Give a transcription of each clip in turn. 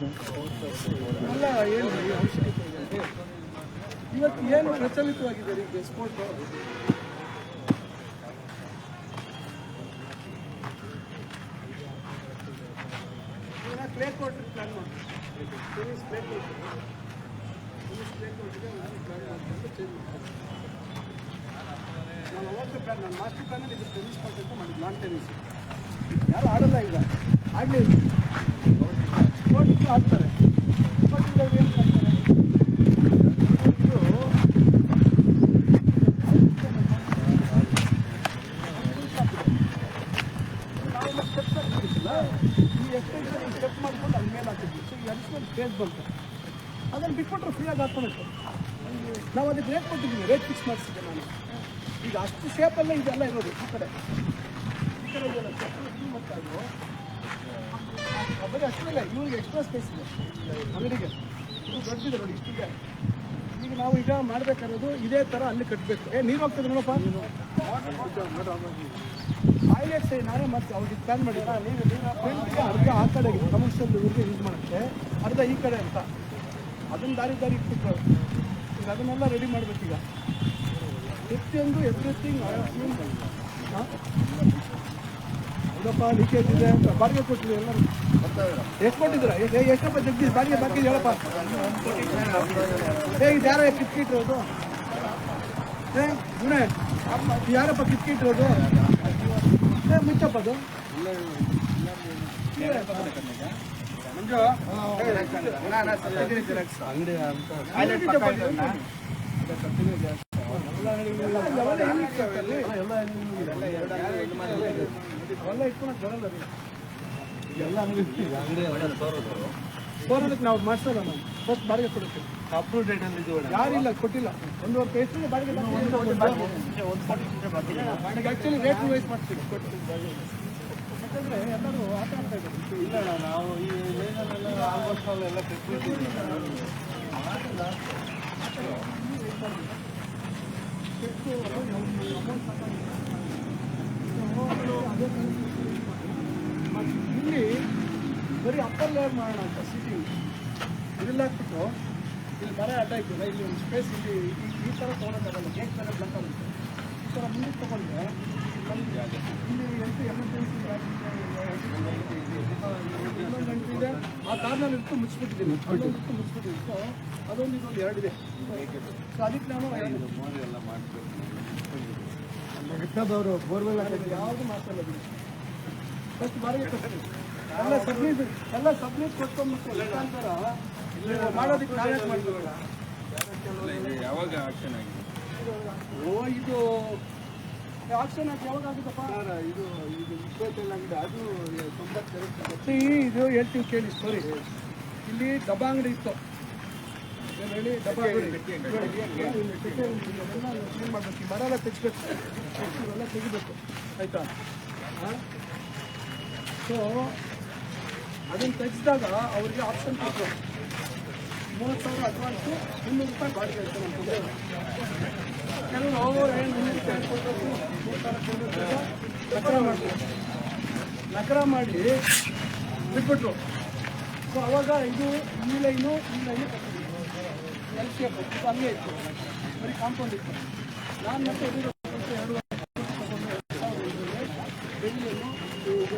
ಎಲ್ಲ ಏನು ಅವಶ್ಯಕತೆ ಇದೆ ಇವತ್ತು ಏನು ಪ್ರಚಲಿತವಾಗಿದೆ ಈಗ ಸ್ಪೋರ್ಟ್ ಪ್ಲೇ ಕೋರ್ಟ್ ಪ್ಲಾನ್ ಮಾಡಿ ಟೆನಿಸ್ ಕ್ಲೇ ಕೋರ್ಟ್ ಕ್ಲೇ ಕೋರ್ಟ್ಗೆ ಪ್ಲಾನ್ ಮಾಡ್ಕೊಂಡು ಚೇಂಜ್ ಮಾಡ್ತಾರೆ ನಾನು ಅವಾಗಲೇ ಪ್ಲಾನ್ ನಾನು ಮಾಸ್ಟರ್ ಪ್ಲಾನಲ್ಲಿ ಇದು ಟೆನಿಸ್ ಕೋರ್ಟ್ ಅಂತ ಮಾಡಿದ್ದು ಲಾನ್ ಟೆನಿಸ್ ಯಾರು ಆಡಲ್ಲ ಈಗ. ಆಡಲೇ ಇಲ್ಲ ಹಾಕ್ತಾರೆ ಸ್ಪೋರ್ಟ್ಸ್ ಏನು ಮಾಡ್ತಾರೆ ನಾವು ಸ್ಟೆಪ್ ಹಾಕಿದ್ದಿಲ್ಲ ಈ ಎಕ್ಸ್ಟೆನ್ಷನ್ ಸ್ಟೆಪ್ ಮಾಡ್ಕೊಂಡು ಅಲ್ಲಿ ಮೇಲೆ ಹಾಕಿದ್ವಿ ಸೊ ಈ ಅಡಿಷನಲ್ ಫೇಸ್ ಬಂತು ಅದನ್ನು ಬಿಟ್ಬಿಟ್ರೆ ಫ್ರೀಯಾಗಿ ಹಾಕ್ಕೊಳಕ್ಕೆ ನಾವು ಅದಕ್ಕೆ ರೇಟ್ ಕೊಟ್ಟಿದ್ದೀವಿ ರೇಟ್ ಫಿಕ್ಸ್ ಮಾಡಿಸಿದ್ದೆ ನಾನು ಈಗ ಅಷ್ಟು ಶೇಪಲ್ಲೇ ಇದೆಲ್ಲ ಇರೋದು ಈ ಕಡೆ ಈ ಕಡೆ ಮತ್ತೆ ಅದು ಬರೀ ಅಷ್ಟಿಲ್ಲ ಇವ್ರಿಗೆ ಎಕ್ಸ್ಟ್ರಾ ಸ್ಪೇಸ್ ಇದೆ. ಅಂಗಡಿಗೆ ಇದು ದೊಡ್ಡದಿದೆ ನೋಡಿ, ಇಷ್ಟಿದೆ. ಈಗ ನಾವು ಈಗ ಮಾಡ್ಬೇಕಾಗಿರೋದು ಇದೇ ಥರ ಅಲ್ಲಿ ಕಟ್ಟಬೇಕು ಏ, ನೀರು ಹೋಗ್ತದೆ ನೋಡಪ್ಪ. ಹೈಲೈಟ್ಸ್ ನಾನೇ ಮತ್ತೆ ಅವ್ರಿಗೆ ಪ್ಲಾನ್ ನೀನು ಫ್ರಂಟ್ಗೆ ಅರ್ಧ ಆ ಕಡೆ ಕಮರ್ಷಿಯಲ್ ಇವ್ರಿಗೆ ಯೂಸ್ ಮಾಡುತ್ತೆ. ಅರ್ಧ ಈ ಕಡೆ ಅಂತ. ಅದನ್ನ ದಾರಿ ದಾರಿ ಇಟ್ಬಿಟ್ಟು. ಈಗ ಅದನ್ನೆಲ್ಲ ರೆಡಿ ಮಾಡ್ಬೇಕೀಗ. ಪ್ರತಿಯೊಂದು ಎವ್ರಿಥಿಂಗ್ ಹೌದಪ್ಪ ಲೀಕೇಜ್ ಇದೆ. ಅಂತ ಬಾಡಿಗೆ ಕೊಟ್ಟಿದೆ ಎಲ್ಲರೂ. ಎಷ್ಟು ಕೊಟ್ಟಿದ್ರ ಎಷ್ಟಪ್ಪ ಜಗದೀಶ್ ಬಾಡಿಗೆ ಬಾಕಿ ಹೇಳಪ್ಪ. ಏ ಇದು ಯಾರ ಇರೋದು ಏ ಗುಣೆ ಯಾರಪ್ಪ ಕಿಟ್ಕಿಟ್ ಇರೋದು ಏ ಮುಚ್ಚಪ್ಪ ಅದು. ಎಲ್ಲ ಇಟ್ಕೊಳಕ್ ಬರಲ್ಲ ಎಲ್ಲ ನಾವು ಮಾಡಿಸಲ್ಲ ನಾವು. ಫಸ್ಟ್ ಬಾಡಿಗೆ ಕೊಡುತ್ತೆ. ಅಪ್ರೂವ್ ಡೇಟ್ ಅಲ್ಲಿ ಯಾರಿಲ್ಲ ಕೊಟ್ಟಿಲ್ಲ ಒಂದೂವರೆ ಪೈಸೆ ಬಾಡಿಗೆ? ಆ್ಯಕ್ಚುಲಿ ರೇಟ್ ವೈಸ್ ಮಾಡ್ತೀವಿ. ಯಾಕಂದರೆ ಎಲ್ಲರೂ ಆಟ ಆಡ್ತಾ ಇದ್ದಾರೆ. ಇಲ್ಲ ನಾವು ಈ ಲೈನಲ್ಲೆಲ್ಲ ಆಲ್ಮೋಸ್ಟ್ ಆಲ್ ಎಲ್ಲ ತೆಗ್ದ್ಬಿಟ್ಟಿದ್ದೀವಿ ಇಲ್ಲಿ ಬರೀ ಅಪ್ಪರ್ ಲೇರ್ ಮಾಡೋಣ ಅಂತ ಸಿಟಿ ಇದೆಲ್ಲ ಹಾಕ್ಬಿಟ್ಟು ಇಲ್ಲಿ ಮರ ಅಡ್ಡ ಇಟ್ಟಿಲ್ಲ ಇಲ್ಲಿ ಒಂದು ಸ್ಪೇಸ್ ಇಲ್ಲಿ ಈ- ಈ ಥರ ತೊಗೊಳಕ್ಕಾಗಲ್ಲ ಗೇಟ್ ಥರ ಬ್ಲಾಕ್ ಆಗುತ್ತೆ. ಈ ಥರ ಮುಂದೆ ತೊಗೊಂಡ್ರೆ ಇಲ್ಲಿ ಎಂಟು ಎಮರ್ಜೆನ್ಸಿ ಇನ್ನೊಂದು ಎಂಟು ಇದೆ. ಆ ಕಾರ್ನಲ್ಲಿ ಇಟ್ಟು ಮುಚ್ಚಿಬಿಟ್ಟಿದ್ದೀನಿ. ಇಟ್ಟು ಮುಚ್ಚಿಬಿಟ್ಟಿದ್ದೀನಿ ಸೊ ಅದೊಂದು ಇದೊಂದು ಎರಡಿದೆ ಸೊ ಅದಕ್ಕೆ ನಾನು ಎಲ್ಲ ಬೋರ್ವೆಲ್ ಯಾವುದು ಮಾತಲ್ಲ ಎಲ್ಲ ಸಬ್ಮಿಟ್ ಎಲ್ಲ ಸಬ್ಮಿಟ್ ಕೊಟ್ಕೊಂಡ್ಬಿಟ್ಟು ಲೆಕ್ಕಾಂತರ ಮಾಡೋದಕ್ಕೆ ಮಾಡ್ತೀವಲ್ಲ ಯಾವಾಗ ಆಕ್ಷನ್ ಆಗಿದೆ? ಓ ಇದು ಆಕ್ಷನ್ ಆಗಿ ಯಾವಾಗ ಆಗುತ್ತಪ್ಪ ಇದು ಇದು ಇಪ್ಪತ್ತೇಳು ಅದು ತೊಂಬತ್ತೆರಡು ಇದು ಹೇಳ್ತೀವಿ ಕೇಳಿ ಸ್ಟೋರಿ ಇಲ್ಲಿ ಡಬ್ಬ ಅಂಗಡಿ ಇತ್ತು. ಏನ್ ಹೇಳಿ? ಡಬ್ಬ ಅಂಗಡಿ ಕ್ಲೀನ್ ಮಾಡ್ಬೇಕು. ಈ ಮರ ಎಲ್ಲ ತೆಗಿಬೇಕು ಎಲ್ಲ ತೆಗಿಬೇಕು. ಆಯ್ತಾ? ಸೊ ಅದನ್ನು ತೆಗೆಸಿದಾಗ ಅವರಿಗೆ ಆಪ್ಷನ್ ಕೊಟ್ಟರು ಮೂವತ್ತು ಸಾವಿರ ಅಡ್ವಾನ್ಸ್ ಇನ್ನೂರು ರೂಪಾಯಿ ಬಾಡಿಗೆ ಆಯ್ತು ನಮ್ಮ ತೊಂದರೆ ಮುನ್ನೂರು ರೂಪಾಯಿ ಮೂರು ಸಾವಿರ ನಕರ ನಕರ ಮಾಡಿ ಬಿಟ್ಬಿಟ್ರು. ಸೊ ಅವಾಗ ಇದು, ಈ ಲೈನು ಈ ಲೈನು ಕಟ್ಟಿದ್ರು. ಎಲ್ ಶೇಪ್ ಇದು ಅಲ್ಲೇ ಇತ್ತು. ಬರೀ ಕಾಂಪೌಂಡ್ ಇತ್ತು. ನಾನು ಮತ್ತೆ ಎರಡು ವರ್ಷ ತಗೊಂಡು ಎರಡು ಸಾವಿರದ ಐದರಲ್ಲಿ ಬೆಂಗಳೂರು ಇದು ಇತ್ತು ಇತ್ತು.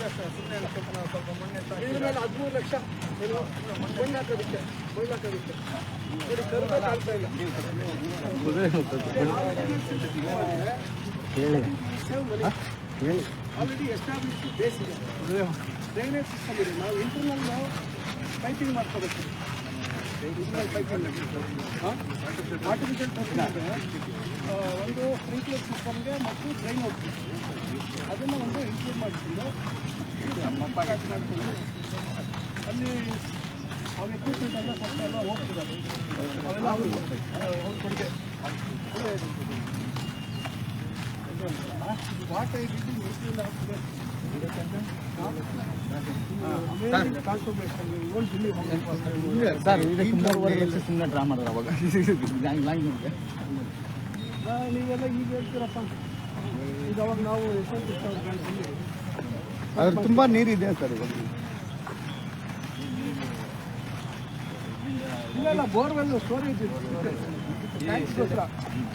ಸುಮ್ಮನೆ ನಾವು ಸ್ವಲ್ಪ ಹದಿಮೂರು ಲಕ್ಷ ಮಣ್ಣು ಮಣ್ಣು ಹೇಳಿ ಇಲ್ಲ. ಎಸ್ಟಾಬ್ಲಿಷ್ ಬೇಸ್ ಇದೆ. ಇದೆ. ನಾವು ಇಂಟರ್ನಲ್ ಪೈಪಿಂಗ್ ಮಾಡ್ಕೋಬೇಕು. ಇಂಟರ್ನಲ್ ಆರ್ಟಿಫಿಷಿಯಲ್ ಪೈಪಿಂಗ್ ಒಂದು ಸ್ಪ್ರಿಂಕ್ಲರ್ ಸಿಸ್ಟಮ್ಗೆ ಮತ್ತು ಡ್ರೈನ್ ಹೋಗ್ತೀವಿ ಅದನ್ನು ಒಂದು ಇನ್ಕ್ಲೂಡ್ ಮಾಡಿಕೊಂಡು ಅಲ್ಲಿ ಅವ್ರ ಎಕ್ವಿಪ್ಮೆಂಟ್ ಎಲ್ಲ ಸ್ವಲ್ಪ ಎಲ್ಲ ಹೋಗ್ತಿದ್ದಾರೆ ಅವೆಲ್ಲ ಅವರು ಅವ್ರ ವಾಟರ್ ಇದ್ದು ಮಿಷಿನಿಂದ ಹಾಕ್ತಿದೆ ಸರ್ ಇದಕ್ಕೆ ಮೂರುವರೆ ಲಕ್ಷ ಸುಮ್ಮನೆ ಡ್ರಾ ಮಾಡಿದ್ರೆ ಅವಾಗ ನೀವೆಲ್ಲ ಈಗ ಹೇಳ್ತೀರಪ್ಪ ಈಗ ಅವಾಗ ನಾವು ಅದ್ರ ತುಂಬ ನೀರಿದೆ ಸರ್ ಇವಾಗ. ಇಲ್ಲ ಇಲ್ಲ ಬೋರ್ವೆಲ್ ಸ್ಟೋರೇಜ್ ಟ್ಯಾಂಕ್ಸ್ಗೋಸ್ಕರ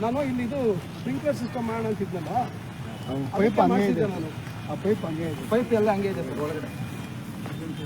ನಾನು ಇಲ್ಲಿ ಇದು ಸ್ಪ್ರಿಂಕ್ಲರ್ ಸಿಸ್ಟಮ್ ಮಾಡೋಣ ಅಂತಿದ್ನಲ್ಲ ಪೈಪ್ ಹಂಗೆ ಇದೆ. ನಾನು. ಆ ಪೈಪ್ ಹಂಗೆ ಇದೆ. ಪೈಪ್ ಎಲ್ಲ ಹಂಗೆ ಇದೆ ಸರ್ ಒಳಗಡೆ. ನೀರು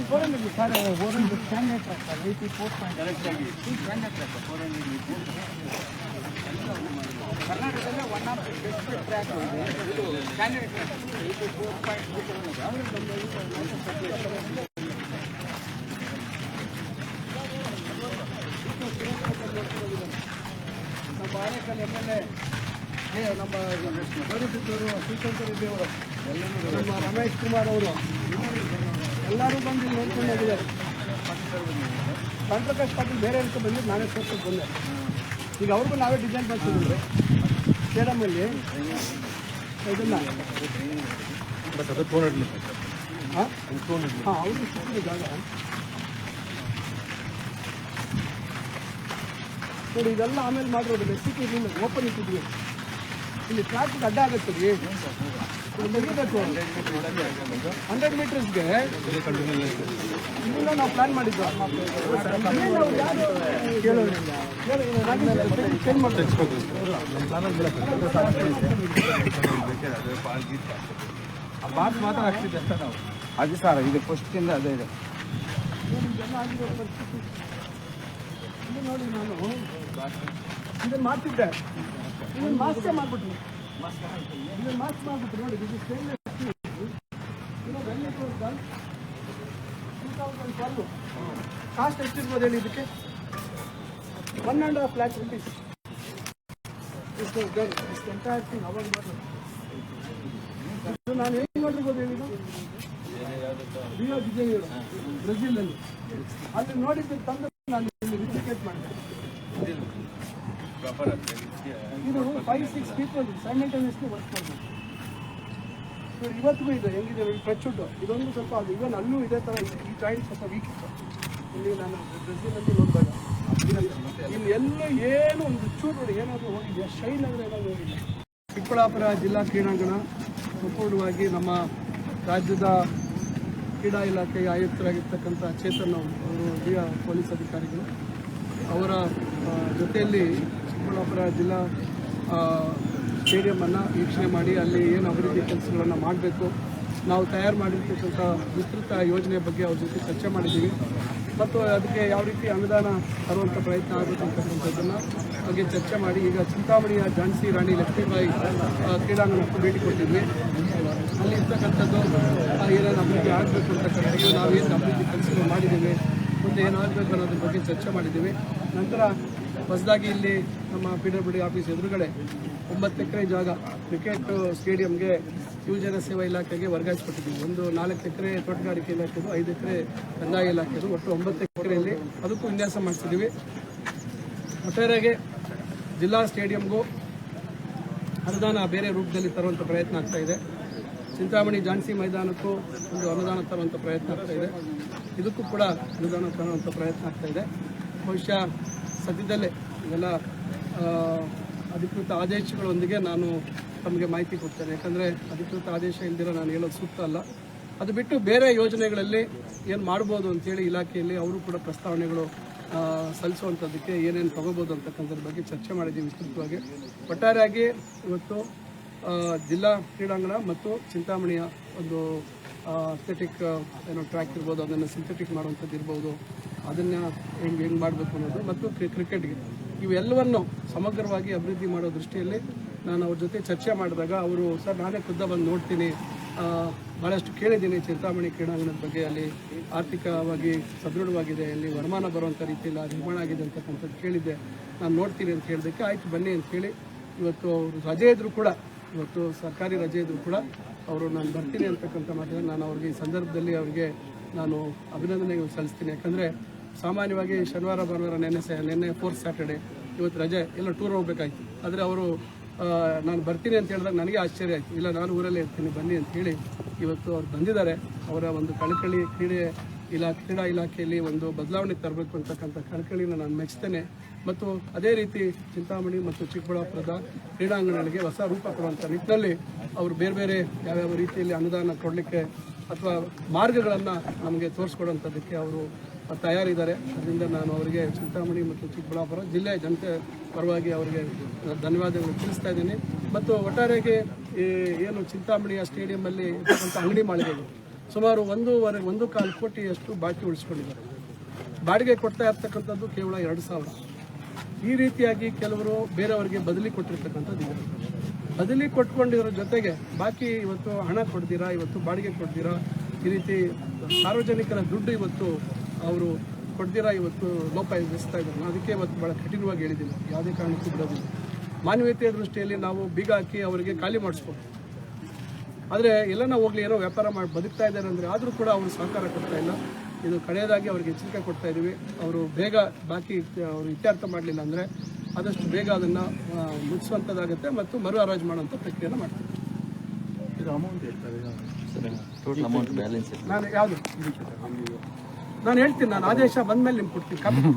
ಮೋಟ್ರಿ sir orange standard track eighty four ಕರ್ನಾಟಕದಲ್ಲೇ one of the best track ಇದೆ ಇದು standard track eighty four point ನಮ್ಮ ಆನೇಕಲ್ ಎಂ ಎಲ್ ಎ ನಮ್ಮ ಗೌರಿಸಿದ್ದವರು ಶ್ರೀಶಂಕರ್ ರೆಡ್ಡಿ ಅವರು ನಮ್ಮ ರಮೇಶ್ ಕುಮಾರ್ ಅವರು ಎಲ್ಲರೂ ಬಂದು ಇಲ್ಲಿ ನೋಡ್ಕೊಂಡು ಹೋಗಿದ್ದಾರೆ. ಪಾಟೀಲ್ ಬೇರೆ ಅಂತ ಬಂದಿದ್ದು ನಾನೇ ತೋರ್ಸಕ್ಕೆ ಬಂದೆ. ಈಗ ಅವ್ರಿಗೂ ನಾವೇ ಡಿಸೈನ್ ಮಾಡ್ತಿದ್ದೀವಿ ಸ್ಟೇಡಮಲ್ಲಿ ಇದನ್ನ. ಹಾಂ ಹಾಂ ಅವ್ರಿಗೆ ಸಿಕ್ಕಿದೆ ಜಾಗ. ನೋಡಿ ಇದೆಲ್ಲ ಆಮೇಲೆ ಮಾಡಿರೋದು ಮೆಸ್ಸಿಗೆ ಓಪನ್ ಇಟ್ಟಿದ್ವಿ ಇಲ್ಲಿ ಟ್ರಾಫಿಕ್ ಅಡ್ಡ ಆಗುತ್ತೆ ರೀ. ತೆಗಿಬೇಕು. ಹಂಡ್ರೆಡ್ ಮೀಟರ್ಸ್ಗೆ ಇನ್ನೂ ನಾವು ಪ್ಲಾನ್ ಮಾಡಿದ್ದು. ಬಾತ್ ಮಾತ್ರ ಆಗ್ತಿದೆ ಅಷ್ಟೇ ನಾವು. ಅದು ಸರ್ ಇದು ಫಸ್ಟಿಂದ ಅದೇ ಇದೆ. ನೋಡಿ ನಾನು. ಇದನ್ನ ಮಾಡ್ತಿದ್ದೆ ಇದನ್ನ ಮಾಸ್ಕ್ ಮಾಡ್ಬಿಟ್ರು. ಇದನ್ನ ಮಾಸ್ಕ್ ನೋಡಿ ಇದು ಸ್ಟೇನ್ಲೆಸ್ ಟ್ವೆಲ್ವ್ ಕಾಸ್ಟ್ ಎಷ್ಟಿರ್ಬೋದು ಹೇಳಿ ಇದಕ್ಕೆ? One and half lakh rupees ನಾನು ಹೇಗೆ ಮಾಡಿರ್ಬೋದು ಹೇಳಿ ಇದು? ರಿಯೋ ಡಿಜೈನಿಯರ್ ಬ್ರೆಜಿಲ್ ಅಲ್ಲಿ. ಅಲ್ಲಿ ನೋಡಿದ್ದು ತಂದು ನಾನು ಇಲ್ಲಿ ಮಾಡಿದೆ. ಇದು five six people simultaneously work ಮಾಡಬೇಕು. ನೋಡಿ ಇವತ್ತಿಗೂ ಇದೆ, ಹೆಂಗಿದೆ ವುಡ್ ಇದೊಂದು ಸ್ವಲ್ಪ ಅದು ಇವನ್ ಅಲ್ಲೂ ಇದೇ ಥರ. ಈ ಜಾಯಿಂಟ್ ಸ್ವಲ್ಪ ವೀಕ್ ಇತ್ತು. ಇಲ್ಲಿ ನಾನು ಬ್ರೆಜಿಲಲ್ಲಿ ನೋಡಿದಾಗ, ಇಲ್ಲಿ ಎಲ್ಲೂ ಏನು ಒಂದು ಚೂರು ನೋಡಿ, ಏನಾದರೂ ಹೋಗಿದೆ ಶೈನ್ ಅಂದರೆ ಏನಾದರೂ ಹೋಗಿದೆ ಚಿಕ್ಕಬಳ್ಳಾಪುರ ಜಿಲ್ಲಾ ಕ್ರೀಡಾಂಗಣ ಸಂಪೂರ್ಣವಾಗಿ ನಮ್ಮ ರಾಜ್ಯದ ಕ್ರೀಡಾ ಇಲಾಖೆಯ ಆಯುಕ್ತರಾಗಿರ್ತಕ್ಕಂಥ ಚೇತನ್ ಅವರು ಹಿರಿಯ ಪೊಲೀಸ್ ಅಧಿಕಾರಿಗಳು. ಅವರ ಜೊತೆಯಲ್ಲಿ ಚಿಕ್ಕಬಳ್ಳಾಪುರ ಜಿಲ್ಲಾ ಸ್ಟೇಡಿಯಮನ್ನು ವೀಕ್ಷಣೆ ಮಾಡಿ ಅಲ್ಲಿ ಏನು ಅಭಿವೃದ್ಧಿ ಕೆಲಸಗಳನ್ನು ಮಾಡಬೇಕು. ನಾವು ತಯಾರು ಮಾಡಿರ್ತಕ್ಕಂಥ ವಿಸ್ತೃತ ಯೋಜನೆ ಬಗ್ಗೆ ಅವ್ರ ಜೊತೆ ಚರ್ಚೆ ಮಾಡಿದ್ದೀವಿ. ಮತ್ತು ಅದಕ್ಕೆ ಯಾವ ರೀತಿ ಅನುದಾನ ತರುವಂಥ ಪ್ರಯತ್ನ ಆಗಬೇಕು ಅಂತಕ್ಕಂಥದ್ದನ್ನು ಬಗ್ಗೆ ಚರ್ಚೆ ಮಾಡಿ, ಈಗ ಚಿಂತಾಮಣಿಯ ಝಾನ್ಸಿ ರಾಣಿ ಲಕ್ಷ್ಮೀಬಾಯಿ ಕ್ರೀಡಾಂಗಣಕ್ಕೆ ಭೇಟಿ ಕೊಟ್ಟಿದ್ವಿ. ಅಲ್ಲಿ ಇರ್ತಕ್ಕಂಥದ್ದು ಏನೇನು ಅಭಿವೃದ್ಧಿ ಆಗಬೇಕು ಅಂತಕ್ಕಂಥದ್ದು ನಾವೇನು ಅಭಿವೃದ್ಧಿ ಕೆಲಸಗಳು ಮಾಡಿದ್ದೀವಿ ಮುಂದೆ ಏನಾಗಬೇಕು ಅನ್ನೋದ್ರ ಬಗ್ಗೆ ಚರ್ಚೆ ಮಾಡಿದ್ದೀವಿ. ನಂತರ ಹೊಸದಾಗಿ ಇಲ್ಲಿ ನಮ್ಮ ಪಿ ಡಬ್ಲ್ಯೂ ಡಿ ಆಫೀಸ್ ಎದುರುಗಡೆ ಒಂಬತ್ತು ಎಕರೆ ಜಾಗ ಕ್ರಿಕೆಟ್ ಸ್ಟೇಡಿಯಂಗೆ ಯುವಜನ ಸೇವಾ ಇಲಾಖೆಗೆ ವರ್ಗಾಯಿಸಿಕೊಟ್ಟಿದ್ದೀವಿ. ಒಂದು ನಾಲ್ಕು ಎಕರೆ ತೋಟಗಾರಿಕೆ ಇಲಾಖೆದು, ಐದು ಎಕರೆ ಕಂದಾಯ ಇಲಾಖೆದು, ಒಟ್ಟು ಒಂಬತ್ತು ಎಕರೆಯಲ್ಲಿ ಅದಕ್ಕೂ ವಿನ್ಯಾಸ ಮಾಡಿಸಿದ್ದೀವಿ ಒಟ್ಟಾರೆಯಾಗಿ ಜಿಲ್ಲಾ ಸ್ಟೇಡಿಯಂಗೂ ಅನುದಾನ ಬೇರೆ ರೂಪದಲ್ಲಿ ತರುವಂಥ ಪ್ರಯತ್ನ ಆಗ್ತಾ ಇದೆ. ಚಿಂತಾಮಣಿ ಝಾನ್ಸಿ ಮೈದಾನಕ್ಕೂ ಒಂದು ಅನುದಾನ ತರುವಂಥ ಪ್ರಯತ್ನ ಆಗ್ತಾ ಇದೆ. ಇದಕ್ಕೂ ಕೂಡ ಅನುದಾನ ತರುವಂಥ ಪ್ರಯತ್ನ ಆಗ್ತಾ ಇದೆ. ಬಹುಶಃ ಸದ್ಯದಲ್ಲೇ ಇವೆಲ್ಲ ಅಧಿಕೃತ ಆದೇಶಗಳೊಂದಿಗೆ ನಾನು ತಮಗೆ ಮಾಹಿತಿ ಕೊಡ್ತೇನೆ. ಯಾಕಂದರೆ ಅಧಿಕೃತ ಆದೇಶ ಇಲ್ದಿರೋ ನಾನು ಹೇಳೋದು ಸೂಕ್ತ ಅಲ್ಲ. ಅದು ಬಿಟ್ಟು ಬೇರೆ ಯೋಜನೆಗಳಲ್ಲಿ ಏನು ಮಾಡ್ಬೋದು ಅಂತೇಳಿ ಇಲಾಖೆಯಲ್ಲಿ ಅವರು ಕೂಡ ಪ್ರಸ್ತಾವನೆಗಳು ಸಲ್ಲಿಸುವಂಥದ್ದಕ್ಕೆ ಏನೇನು ತಗೋಬೋದು ಅಂತಕ್ಕಂಥದ್ರ ಬಗ್ಗೆ ಚರ್ಚೆ ಮಾಡಿದ್ದೀವಿ ವಿಸ್ತೃತವಾಗಿ. ಒಟ್ಟಾರೆಯಾಗಿ ಇವತ್ತು ಜಿಲ್ಲಾ ಕ್ರೀಡಾಂಗಣ ಮತ್ತು ಚಿಂತಾಮಣಿಯ ಒಂದು ಅಥ್ಲೆಟಿಕ್ ಏನೋ ಟ್ರ್ಯಾಕ್ ಇರ್ಬೋದು, ಅದನ್ನು ಸಿಂಥೆಟಿಕ್ ಮಾಡುವಂಥದ್ದು ಇರ್ಬೋದು. ಅದನ್ನು ಹೆಂಗೆ ಹೆಂಗೆ ಮಾಡಬೇಕು ಅನ್ನೋದು ಮತ್ತು ಕ್ರಿ- ಕ್ರಿಕೆಟ್ಗೆ. ಇವೆಲ್ಲವನ್ನು ಸಮಗ್ರವಾಗಿ ಅಭಿವೃದ್ಧಿ ಮಾಡೋ ದೃಷ್ಟಿಯಲ್ಲಿ ನಾನು ಅವ್ರ ಜೊತೆ ಚರ್ಚೆ ಮಾಡಿದಾಗ ಅವರು, ಸರ್, ನಾನೇ ಖುದ್ದ ಬಂದು ನೋಡ್ತೀನಿ. ಭಾಳಷ್ಟು ಕೇಳಿದ್ದೀನಿ. ಚಿಂತಾಮಣಿ ಕ್ರೀಡಾಂಗಣದ ಬಗ್ಗೆ ಅಲ್ಲಿ ಆರ್ಥಿಕವಾಗಿ ಸದೃಢವಾಗಿದೆ. ಅಲ್ಲಿ ವರಮಾನ ಬರುವಂಥ ರೀತಿಯಲ್ಲಿ ನಿರ್ಮಾಣ ಆಗಿದೆ ಅಂತಕ್ಕಂಥದ್ದು ಕೇಳಿದ್ದೆ. ನಾನು ನೋಡ್ತೀನಿ ಅಂತ ಹೇಳಿದ್ದಕ್ಕೆ ಆಯ್ತು, ಬನ್ನಿ ಅಂತ ಹೇಳಿ ಇವತ್ತು ಅವರು ರಜೆ ಇದ್ದರೂ ಕೂಡ, ಇವತ್ತು ಸರ್ಕಾರಿ ರಜೆ ಇದ್ದರೂ ಕೂಡ ಅವರು ನಾನು ಬರ್ತೀನಿ ಅಂತಕ್ಕಂಥ ಮಾತಿನ ನಾನು ಅವ್ರಿಗೆ ಈ ಸಂದರ್ಭದಲ್ಲಿ ಅವರಿಗೆ ನಾನು ಅಭಿನಂದನೆ ಸಲ್ಲಿಸ್ತೀನಿ. ಯಾಕಂದರೆ ಸಾಮಾನ್ಯವಾಗಿ ಶನಿವಾರ, ಭಾನುವಾರ ನೆನ್ನೆ ಸ ನೆನ್ನೆ ಫೋರ್ತ್ ಸ್ಯಾಟರ್ಡೆ ಇವತ್ತು ರಜೆ ಎಲ್ಲ ಟೂರ್ ಹೋಗ್ಬೇಕಾಯ್ತು. ಆದರೆ ಅವರು ನಾನು ಬರ್ತೀನಿ ಅಂತ ಹೇಳಿದಾಗ ನನಗೆ ಆಶ್ಚರ್ಯ ಆಯಿತು. ಇಲ್ಲ, ನಾನು ಊರಲ್ಲೇ ಇರ್ತೀನಿ, ಬನ್ನಿ ಅಂತ ಹೇಳಿ ಇವತ್ತು ಅವ್ರು ಬಂದಿದ್ದಾರೆ. ಅವರ ಒಂದು ಕಳಕಳಿ ಕ್ರೀಡೆ ಇಲಾ, ಕ್ರೀಡಾ ಇಲಾಖೆಯಲ್ಲಿ ಒಂದು ಬದಲಾವಣೆ ತರಬೇಕು ಅಂತಕ್ಕಂಥ ಕಳಕಳಿನ ನಾನು ಮೆಚ್ಚುತ್ತೇನೆ ಮತ್ತು ಅದೇ ರೀತಿ ಚಿಂತಾಮಣಿ ಮತ್ತು ಚಿಕ್ಕಬಳ್ಳಾಪುರದ ಕ್ರೀಡಾಂಗಣಗಳಿಗೆ ಹೊಸ ರೂಪ ಕೊಡುವಂಥ ನಿಟ್ಟಿನಲ್ಲಿ ಅವರು ಬೇರೆ ಬೇರೆ ಯಾವ್ಯಾವ ರೀತಿಯಲ್ಲಿ ಅನುದಾನ ಕೊಡಲಿಕ್ಕೆ ಅಥವಾ ಮಾರ್ಗಗಳನ್ನು ನಮಗೆ ತೋರಿಸ್ಕೊಡುವಂಥದ್ದಕ್ಕೆ ಅವರು ತಯಾರಿದ್ದಾರೆ. ಅದರಿಂದ ನಾನು ಅವರಿಗೆ ಚಿಂತಾಮಣಿ ಮತ್ತು ಚಿಕ್ಕಬಳ್ಳಾಪುರ ಜಿಲ್ಲೆಯ ಜನತೆ ಪರವಾಗಿ ಅವರಿಗೆ ಧನ್ಯವಾದಗಳು ತಿಳಿಸ್ತಾ ಇದ್ದೀನಿ. ಮತ್ತು ಒಟ್ಟಾರೆಗೆ ಈ ಏನು ಚಿಂತಾಮಣಿಯ ಸ್ಟೇಡಿಯಮಲ್ಲಿ ಇರ್ತಕ್ಕಂಥ ಅಂಗಡಿ ಮಾಳಿಗೆಗಳು ಸುಮಾರು ಒಂದೂವರೆ, ಒಂದು ಕಾಲು ಕೋಟಿಯಷ್ಟು ಬಾಕಿ ಉಳಿಸ್ಕೊಂಡಿದ್ದಾರೆ. ಬಾಡಿಗೆ ಕೊಡ್ತಾ ಇರ್ತಕ್ಕಂಥದ್ದು ಕೇವಲ ಎರಡು ಸಾವಿರ. ಈ ರೀತಿಯಾಗಿ ಕೆಲವರು ಬೇರೆಯವರಿಗೆ ಬದಲಿ ಕೊಟ್ಟಿರ್ತಕ್ಕಂಥದ್ದು ಇದೆ. ಬದಲಿ ಕೊಟ್ಕೊಂಡಿರೋ ಜೊತೆಗೆ ಬಾಕಿ ಇವತ್ತು ಹಣ ಕೊಡ್ತೀರಾ, ಇವತ್ತು ಬಾಡಿಗೆ ಕೊಡ್ತೀರಾ, ಈ ರೀತಿ ಸಾರ್ವಜನಿಕರ ದುಡ್ಡು ಇವತ್ತು ಅವರು ಕೊಡ್ದಿರಾ ಇವತ್ತು ಲೋಪ ಎದುರಿಸ್ತಾ ಇದ್ದಾರೆ. ಅದಕ್ಕೆ ಇವತ್ತು ಭಾಳ ಕಠಿಣವಾಗಿ ಹೇಳಿದ್ದೀನಿ. ಯಾವುದೇ ಕಾರಣಕ್ಕೂ ಬಿಡೋದಿಲ್ಲ. ಮಾನವೀಯತೆಯ ದೃಷ್ಟಿಯಲ್ಲಿ ನಾವು ಬೀಗ ಹಾಕಿ ಅವರಿಗೆ ಖಾಲಿ ಮಾಡಿಸ್ಬೋದು. ಆದರೆ ಎಲ್ಲನ ಹೋಗ್ಲಿ ಏನೋ ವ್ಯಾಪಾರ ಮಾಡಿ ಬದುಕ್ತಾ ಇದ್ದಾರೆ ಅಂದರೆ ಆದರೂ ಕೂಡ ಅವರು ಸಹಕಾರ ಕೊಡ್ತಾ ಇಲ್ಲ. ಇದು ಕಡೆಯದಾಗಿ ಅವ್ರಿಗೆ ಎಚ್ಚರಿಕೆ ಕೊಡ್ತಾ ಇದ್ದೀವಿ ಅವರು ಬೇಗ ಬಾಕಿ ಅವರು ಇತ್ಯರ್ಥ ಮಾಡಲಿಲ್ಲ ಅಂದರೆ ಆದಷ್ಟು ಬೇಗ ಅದನ್ನು ಮುಗಿಸುವಂಥದ್ದಾಗುತ್ತೆ ಮತ್ತು ಮರು ಹರಾಜು ಮಾಡುವಂಥ ಪ್ರಕ್ರಿಯೆನ ಮಾಡ್ತೀವಿ. ಟೋಟಲ್ ಅಮೌಂಟ್ ಬ್ಯಾಲೆನ್ಸ್ ನಾನು ಯಾವುದು? ನಾನು ಹೇಳ್ತೀನಿ ನಾನು ಆದೇಶ ಬಂದಮೇಲೆ ನಿಮ್ಗೆ ಕೊಡ್ತೀನಿ.